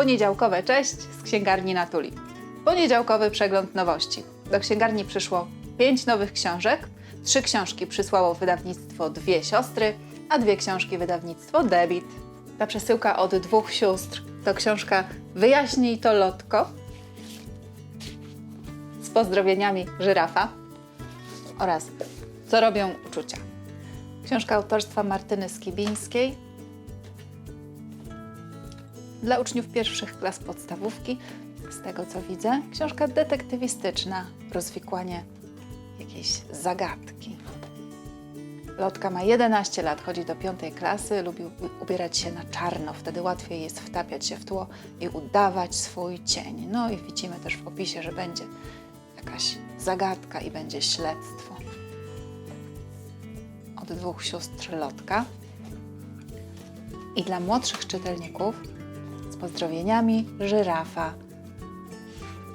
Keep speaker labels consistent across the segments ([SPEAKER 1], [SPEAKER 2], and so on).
[SPEAKER 1] Poniedziałkowe cześć z księgarni Natuli. Poniedziałkowy przegląd nowości. Do księgarni przyszło pięć nowych książek. Trzy książki przysłało wydawnictwo Dwie Siostry, a dwie książki wydawnictwo Debit. Ta przesyłka od dwóch sióstr to książka Wyjaśnij to Lotko z pozdrowieniami żyrafa oraz Co robią uczucia. Książka autorstwa Martyny Skibińskiej dla uczniów pierwszych klas podstawówki. Z tego co widzę, książka detektywistyczna, rozwikłanie jakiejś zagadki. Lotka ma 11 lat, chodzi do piątej klasy, lubi ubierać się na czarno, wtedy łatwiej jest wtapiać się w tło i udawać swój cień. No i widzimy też w opisie, że będzie jakaś zagadka i będzie śledztwo. Od dwóch sióstr Lotka. I dla młodszych czytelników pozdrowieniami żyrafa.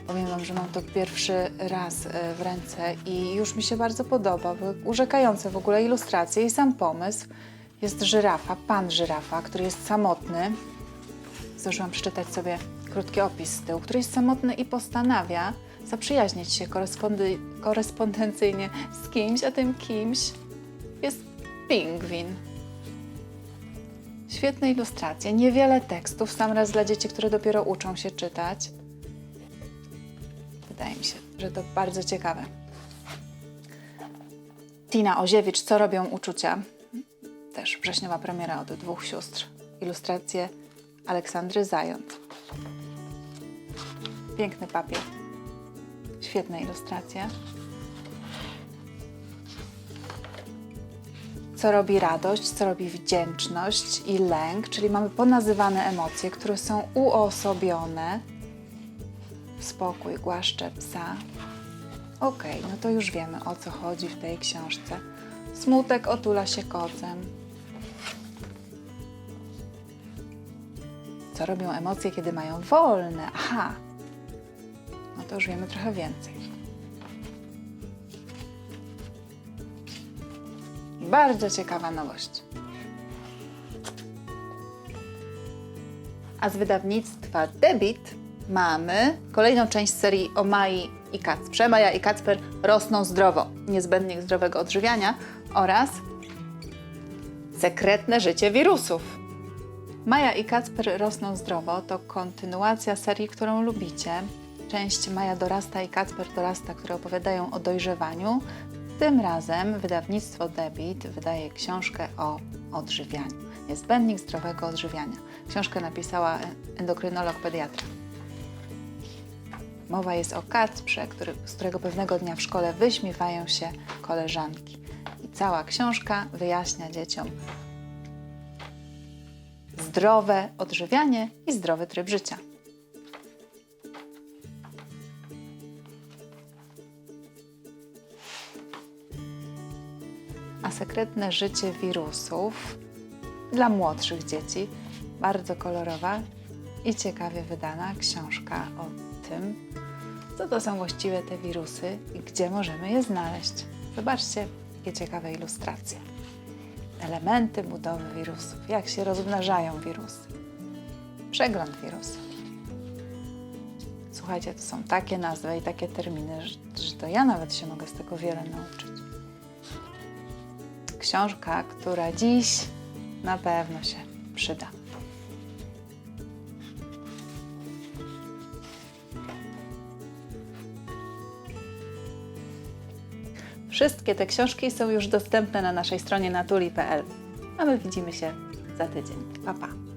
[SPEAKER 1] Powiem Wam, że mam to pierwszy raz e, w ręce i już mi się bardzo podoba, bo urzekające w ogóle ilustracje i sam pomysł. Jest żyrafa, pan żyrafa, który jest samotny. Zdążyłam przeczytać sobie krótki opis z tyłu, który jest samotny i postanawia zaprzyjaźnić się korespondencyjnie z kimś, a tym kimś jest pingwin. Świetne ilustracje, niewiele tekstów, sam raz dla dzieci, które dopiero uczą się czytać. Wydaje mi się, że to bardzo ciekawe. Tina Oziewicz, Co robią uczucia? Też wrześniowa premiera od dwóch sióstr. Ilustracje Aleksandry Zając. Piękny papier. Świetne ilustracje. Co robi radość, co robi wdzięczność i lęk, czyli mamy ponazywane emocje, które są uosobione. Spokój, głaszcze psa. Okej, no to już wiemy o co chodzi w tej książce. Smutek otula się kocem. Co robią emocje, kiedy mają wolne? Aha, no to już wiemy trochę więcej. Bardzo ciekawa nowość. A z wydawnictwa Debit mamy kolejną część serii o Mai i Kacprze. Maja i Kacper rosną zdrowo, niezbędnik zdrowego odżywiania oraz sekretne życie wirusów. Maja i Kacper rosną zdrowo to kontynuacja serii, którą lubicie. Część Maja dorasta i Kacper dorasta, które opowiadają o dojrzewaniu. Tym razem wydawnictwo Debit wydaje książkę o odżywianiu. Niezbędnik zdrowego odżywiania. Książkę napisała endokrynolog pediatra. Mowa jest o Kacprze, który, z którego pewnego dnia w szkole wyśmiewają się koleżanki. I cała książka wyjaśnia dzieciom zdrowe odżywianie i zdrowy tryb życia. A sekretne życie wirusów dla młodszych dzieci bardzo kolorowa i ciekawie wydana książka o tym, co to są właściwie te wirusy i gdzie możemy je znaleźć. Zobaczcie, jakie ciekawe ilustracje elementy budowy wirusów, jak się rozmnażają wirusy. Przegląd wirusów. Słuchajcie, to są takie nazwy i takie terminy, że, że to ja nawet się mogę z tego wiele nauczyć. Książka, która dziś na pewno się przyda. Wszystkie te książki są już dostępne na naszej stronie natuli.pl. A my widzimy się za tydzień. Pa, pa.